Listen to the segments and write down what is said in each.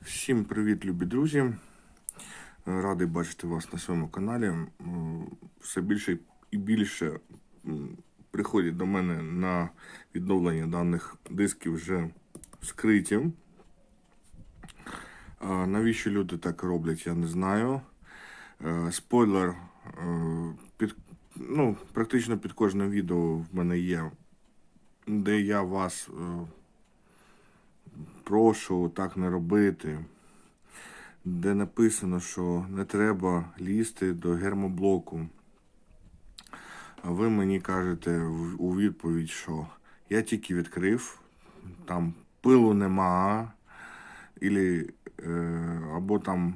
Всім привіт, любі друзі. Радий бачити вас на своєму каналі. Все більше і більше приходять до мене на відновлення даних дисків вже скриті. Навіщо люди так роблять, я не знаю. Е, Спойлер, е, під, ну, практично під кожним відео в мене є, де я вас е, прошу так не робити, де написано, що не треба лізти до гермоблоку. А ви мені кажете у відповідь, що я тільки відкрив, там пилу нема, ілі, е, або там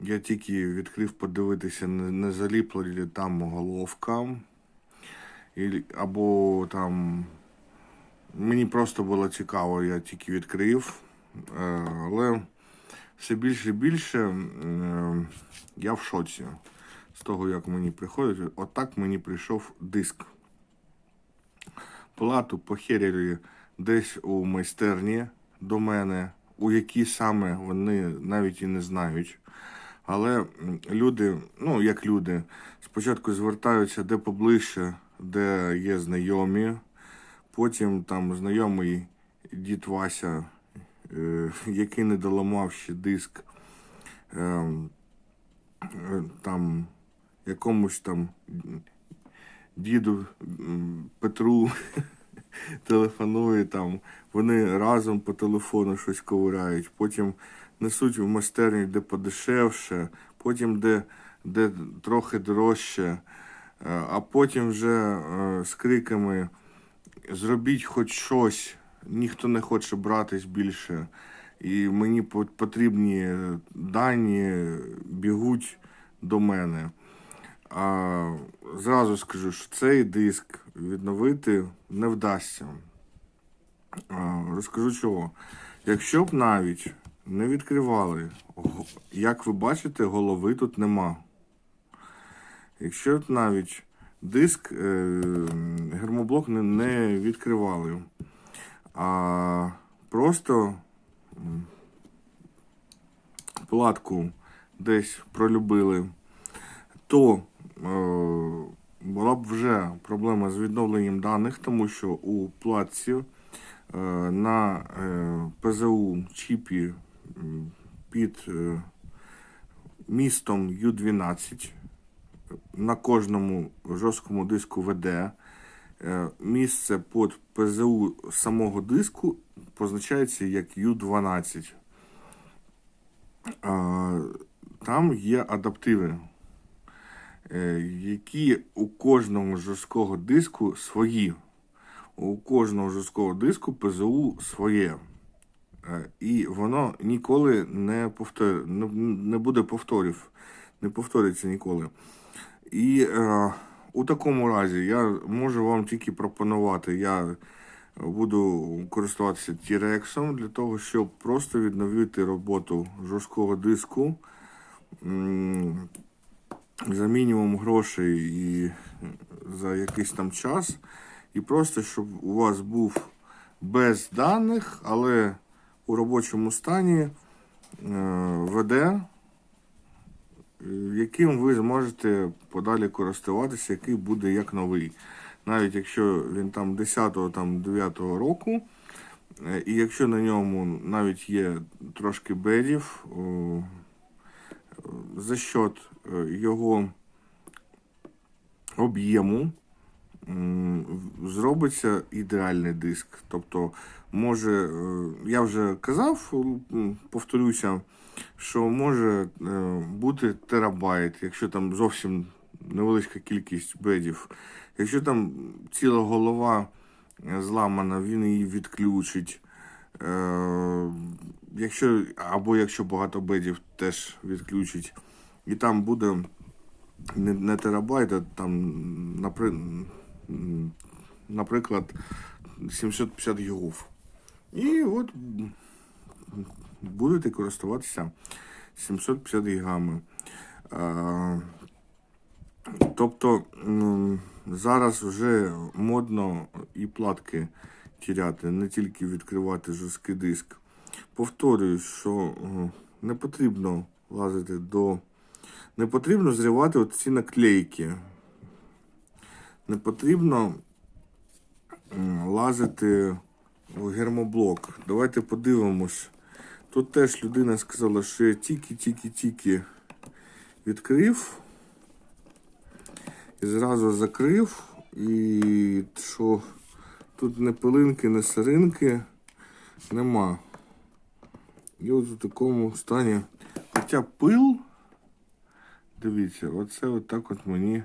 я тільки відкрив подивитися, не, не заліпла там головка, ілі, або там Мені просто було цікаво, я тільки відкрив. Е, Але все більше і більше е, я в шоці з того, як мені приходить. Отак мені прийшов диск. Плату похеряли десь у майстерні до мене, у які саме вони навіть і не знають. Але люди, ну як люди, спочатку звертаються де поближче, де є знайомі. Потім там знайомий дід Вася, е, який не доламав ще диск, е, е, там якомусь там діду Петру телефонує там, вони разом по телефону щось ковиряють, потім несуть в майстерню, де подешевше, потім де, де трохи дорожче, е, а потім вже з криками зробіть хоч щось, ніхто не хоче братись більше. І мені потрібні дані бігуть до мене. А зразу скажу, що цей диск відновити не вдасться. А, розкажу чого. Якщо б навіть не відкривали, як ви бачите, голови тут нема. Якщо б навіть диск е, гермоблок не, відкривали, а просто платку десь пролюбили, то е, була б вже проблема з відновленням даних, тому що у платці е, на ПЗУ чіпі під містом Ю-12 на кожному жорсткому диску ВД е, місце під ПЗУ самого диску позначається як Ю-12. Там є адаптиви, е, які у кожного жорсткого диску свої. У кожного жорсткого диску ПЗУ своє. Е, І воно ніколи не повтор... не буде повторів, не повториться ніколи. І е, у такому разі я можу вам тільки пропонувати. Я буду користуватися T-Rex для того, щоб просто відновити роботу жорсткого диску за мінімум грошей і за якийсь там час. І просто щоб у вас був без даних, але у робочому стані е, ВД яким ви зможете подалі користуватися, який буде як новий. Навіть якщо він там 10-го, там 9-го року, е, і якщо на ньому навіть є трошки бедів, за счет е, його об'єму зробиться ідеальний диск. Тобто, може, е, я вже казав, повторюся, що може е, бути терабайт, якщо там зовсім невеличка кількість бедів. Якщо там ціла голова е, зламана, він її відключить. Е, якщо, або якщо багато бедів теж відключить. І там буде не, не терабайт, а там, напри, наприклад, 750 гігов. І от будете користуватися 750 гігами. Тобто зараз вже модно і платки тіряти, не тільки відкривати жорсткий диск. повторюю, що не потрібно лазити до. Не потрібно зривати ці наклейки. Не потрібно лазити в гермоблок. Давайте подивимось. Тут теж людина сказала, що я тільки-тільки-тільки відкрив і зразу закрив. І що тут не пилинки, не сиринки нема. І от у такому стані. Хоча пил, дивіться, оце отак от мені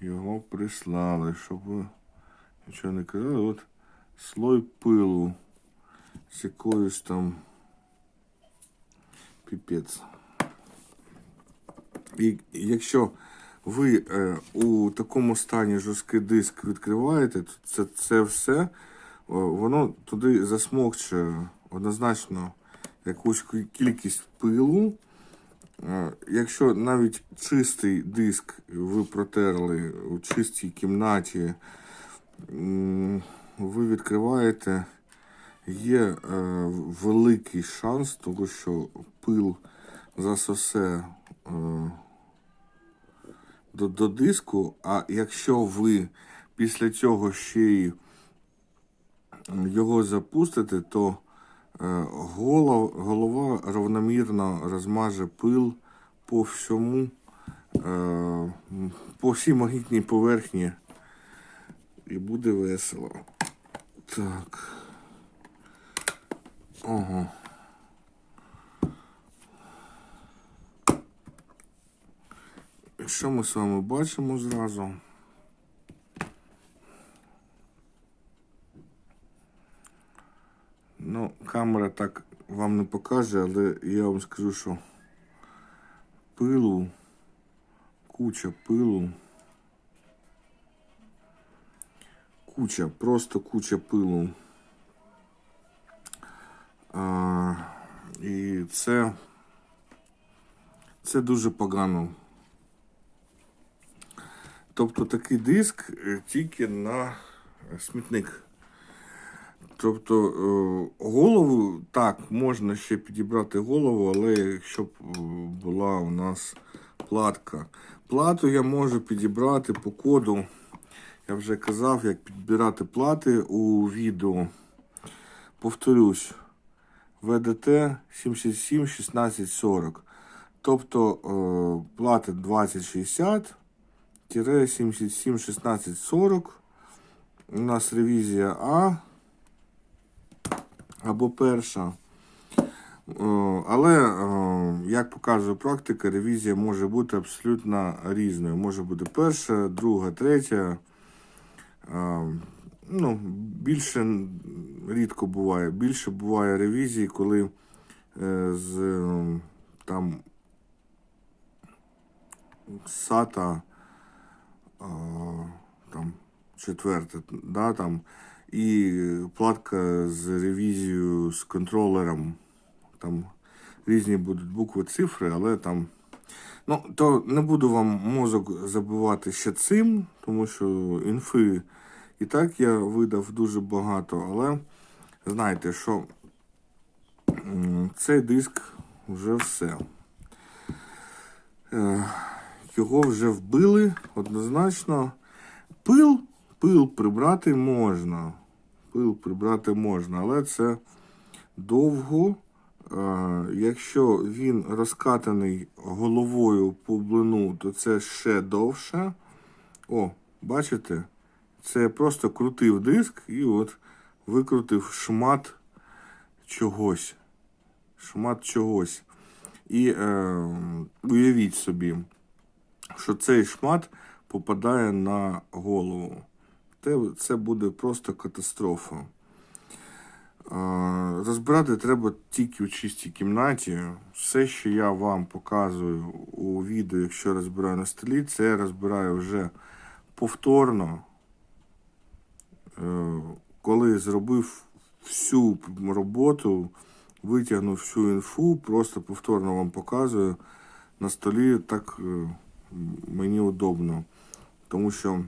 його прислали, щоб нічого не казали. От слой пилу з якоюсь там піпець. І якщо ви е, у такому стані жорсткий диск відкриваєте, то це, це все о, воно туди засмокче однозначно якусь кількість пилу. Е, Якщо навіть чистий диск ви протерли у чистій кімнаті, м, ви відкриваєте, є е, великий шанс, тому що пил засосе е, до, до диску, а якщо ви після цього ще й його запустите, то е, голов, голова равномірно розмаже пил по всьому, е, по всій магнітній поверхні і буде весело. Так. Ого. Що ми з вами бачимо зразу? Ну, камера так вам не покаже, але я вам скажу, що пилу, куча пилу. Куча, просто куча пилу. І це, це дуже погано. Тобто такий диск е, тільки на смітник. Тобто е, голову, так, можна ще підібрати голову, але якщо б е, була у нас платка. Плату я можу підібрати по коду. Я вже казав, як підбирати плати у відео. Повторюсь, ВДТ 77 1640. Тобто е, плата 2060 77 16 40. У нас ревізія А або перша. Е, Але, е, як показує практика, ревізія може бути абсолютно різною. Може бути перша, друга, третя. Е, Ну, більше рідко буває. Більше буває ревізій, коли е, з е, там сата а, там четверте, да, там, і платка з ревізією з контролером. Там різні будуть букви, цифри, але там. Ну, то не буду вам мозок забивати ще цим, тому що інфи і так я видав дуже багато, але знайте, що цей диск вже все. Е, Його вже вбили однозначно. Пил, пил прибрати можна. Пил прибрати можна, але це довго. Е, Якщо він розкатаний головою по блину, то це ще довше. О, бачите? Це просто крутив диск і от викрутив шмат чогось. Шмат чогось. І е, уявіть собі, що цей шмат попадає на голову. Те- Це буде просто катастрофа. Е, Розбирати треба тільки в чистій кімнаті. Все, що я вам показую у відео, якщо розбираю на столі, це я розбираю вже повторно. Е, Коли зробив всю роботу, витягнув всю інфу, просто повторно вам показую на столі, так е, мені удобно. Тому що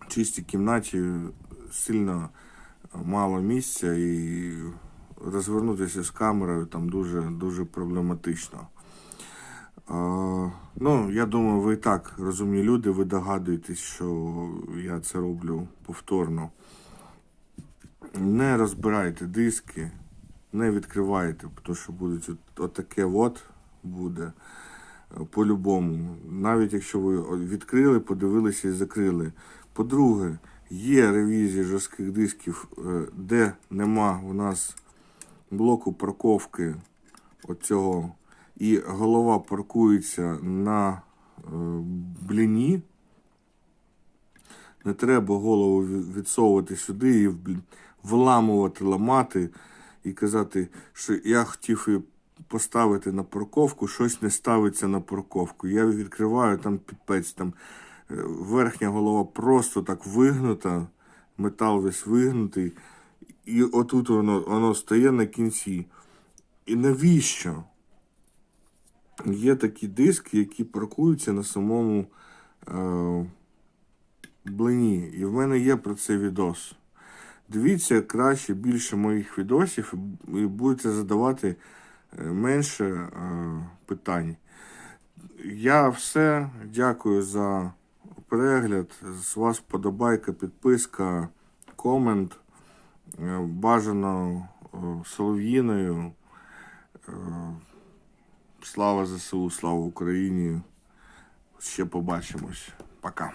в чистій кімнаті сильно мало місця і розвернутися з камерою там дуже, дуже проблематично. Ну, я думаю, ви і так розумні люди, ви догадуєтесь, що я це роблю повторно. Не розбирайте диски, не відкривайте, тому що буде отаке от буде е, по-любому. Навіть якщо ви відкрили, подивилися і закрили. По-друге, є ревізії жорстких дисків, е, де нема у нас блоку парковки оцього, і голова паркується на е, бліні. Не треба голову відсовувати сюди і вламувати, ламати і казати, що я хотів її поставити на парковку, щось не ставиться на парковку. Я відкриваю там піпець, там е, верхня голова просто так вигнута, метал весь вигнутий, і отут воно, воно стає на кінці. І навіщо? Є такі диски, які паркуються на самому е, блині. І в мене є про це відос. Дивіться краще більше моїх відосів і будете задавати е, менше е, питань. Я все. Дякую за перегляд. З вас подобайка, підписка, комент. Е, Бажано е, солов'їною. Слава ЗСУ, слава Україні. Ще побачимось. Пока.